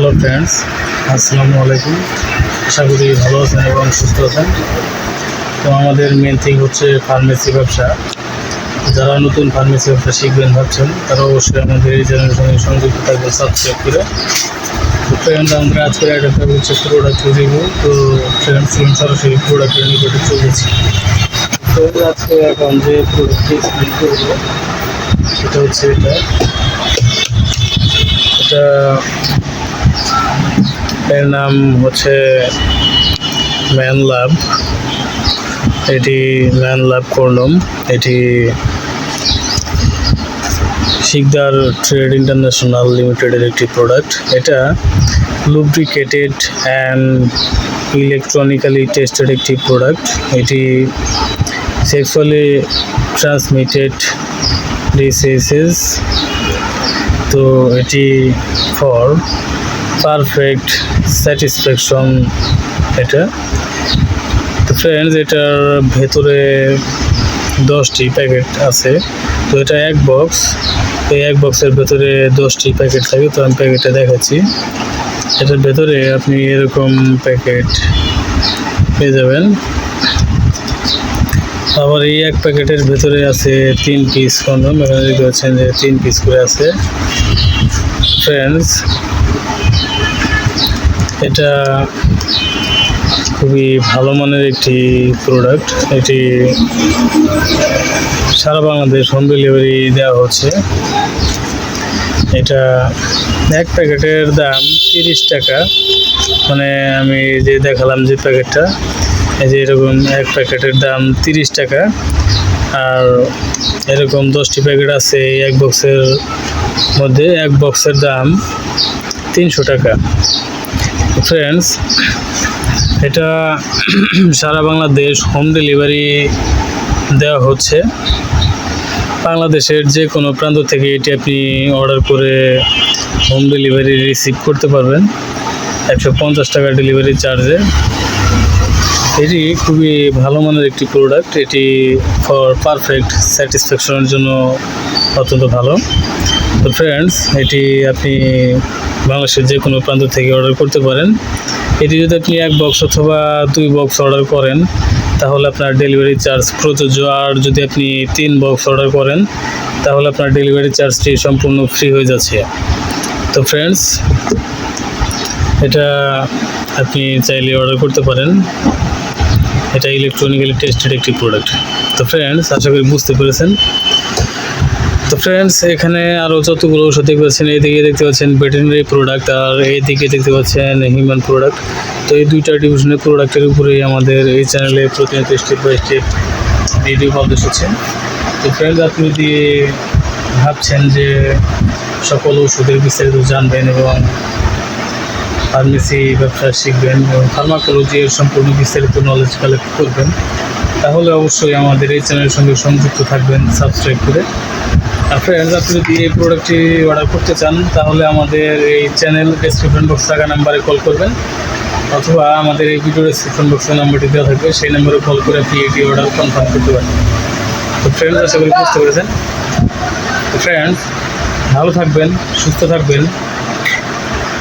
Hello friends আসসালামু আলাইকুম। আশা করি ভালো আছেন এবং সুস্থ আছেন। তো আমাদের মেন থিং হচ্ছে ফার্মেসি ব্যবসা। যারা নতুন ফার্মেসি ব্যবসা শিখবেন ভাবছেন, তারা অবশ্যই আমাদের এই চ্যানেলের সঙ্গে সংযুক্ত থাকবেন সাবস্ক্রাইব করে। তো ফ্রেন্ডস আমরা আজকের একটা হচ্ছে প্রোডাক্ট রিভিউ তো ফ্রেন্ডস সরাসরি প্রোডাক্টের নিকটে চলেছি তো আজকে এখন যে প্রোডাক্টটি এক্সপ্লেন সেটা হচ্ছে এটা। এটা এর নাম হচ্ছে ম্যান লাভ। এটি ম্যান লাভ কন্ডম এটি শিকদার ট্রেড ইন্টারন্যাশনাল লিমিটেডের একটি প্রোডাক্ট এটা লুব্রিকেটেড অ্যান্ড ইলেকট্রনিক্যালি টেস্টেড একটি প্রোডাক্ট এটি সেক্সুয়ালি ট্রান্সমিটেড ডিসিজেস তো এটি ফর পারফেক্ট স্যাটিসফ্যাকশন এটা। তো ফ্রেন্ডস এটার ভেতরে দশটি প্যাকেট আছে। তো এটা এক বক্স এই এক বক্সের ভেতরে দশটি প্যাকেট থাকে। তো আমি প্যাকেটটা দেখাচ্ছি। এটার ভেতরে আপনি এরকম প্যাকেট পেয়ে যাবেন। আবার এই এক প্যাকেটের ভেতরে আছে তিন পিস কন্ডম এখানে দেখতে পাচ্ছেন যে তিন পিস করে আছে। ফ্রেন্ডস এটা খুবই ভালো মানের একটি প্রোডাক্ট এটি সারা বাংলাদেশ হোম ডেলিভারি দেওয়া হচ্ছে। এটা এক প্যাকেটের দাম তিরিশ টাকা। মানে আমি যে দেখালাম যে প্যাকেটটা এই যে এরকম এক প্যাকেটের দাম তিরিশ টাকা, আর এরকম দশটি প্যাকেট আছে এক বক্সের মধ্যে, এক বক্সের দাম তিনশো টাকা। ফ্রেন্ডস এটা সারা বাংলাদেশ হোম ডেলিভারি দেওয়া হচ্ছে। বাংলাদেশের যে কোনো প্রান্ত থেকে এটি আপনি অর্ডার করে হোম ডেলিভারি রিসিভ করতে পারবেন। একশো পঞ্চাশ টাকা ডেলিভারি চার্জে এটি খুবই ভালো মানের একটি প্রোডাক্ট এটি ফর পারফেক্ট স্যাটিসফ্যাকশনের জন্য অত্যন্ত ভালো। তো ফ্রেন্ডস এটি আপনি বাংলাদেশের যে কোনো প্রান্ত থেকে অর্ডার করতে পারেন। এটি যদি আপনি এক বক্স অথবা দুই বক্স অর্ডার করেন, তাহলে আপনার ডেলিভারি চার্জ প্রযোজ্য। আর যদি আপনি তিন বক্স অর্ডার করেন, তাহলে আপনার ডেলিভারি চার্জটি সম্পূর্ণ ফ্রি হয়ে যাচ্ছে। তো ফ্রেন্ডস এটা আপনি চাইলে অর্ডার করতে পারেন। এটা ইলেকট্রনিক্যালি টেস্টেড একটি প্রোডাক্ট তো ফ্রেন্ডস আশা করি বুঝতে পেরেছেন। তো ফ্রেন্ডস এখানে আরও যতগুলো ওষুধ দেখতে পাচ্ছেন, এইদিকে দেখতে পাচ্ছেন ভেটেরিনারি প্রোডাক্ট আর এইদিকে দেখতে পাচ্ছেন হিউম্যান প্রোডাক্ট তো এই দুইটা ডিভিশনের প্রোডাক্টের উপরেই আমাদের এই চ্যানেলে প্রতিনিয়ত step by step video publish হচ্ছে তো ফ্রেন্ডস আপনি যদি ভাবছেন যে সকল ওষুধের বিস্তারিত জানবেন এবং ফার্মেসি ব্যবসা শিখবেন এবং ফার্মাকোলজি এর সম্পূর্ণ বিস্তারিত নলেজ কালেক্ট করবেন। তাহলে অবশ্যই আমাদের এই চ্যানেলের সঙ্গে সংযুক্ত থাকবেন সাবস্ক্রাইব করে। ফ্রেন্ডস আপনি যদি এই প্রোডাক্টটি অর্ডার করতে চান, তাহলে আমাদের এই চ্যানেল ডেসক্রিপশন বক্স থাকা নাম্বারে কল করবেন। অথবা আমাদের এই ভিডিও ডেসক্রিপশন বক্সের নাম্বারটি দেওয়া থাকবে, সেই নাম্বারে কল করে আপনি এটি অর্ডার কনফার্ম করতে পারেন তো ফ্রেন্ডস আশা করি বুঝতে পেরেছেন। ফ্রেন্ডস ভালো থাকবেন, সুস্থ থাকবেন।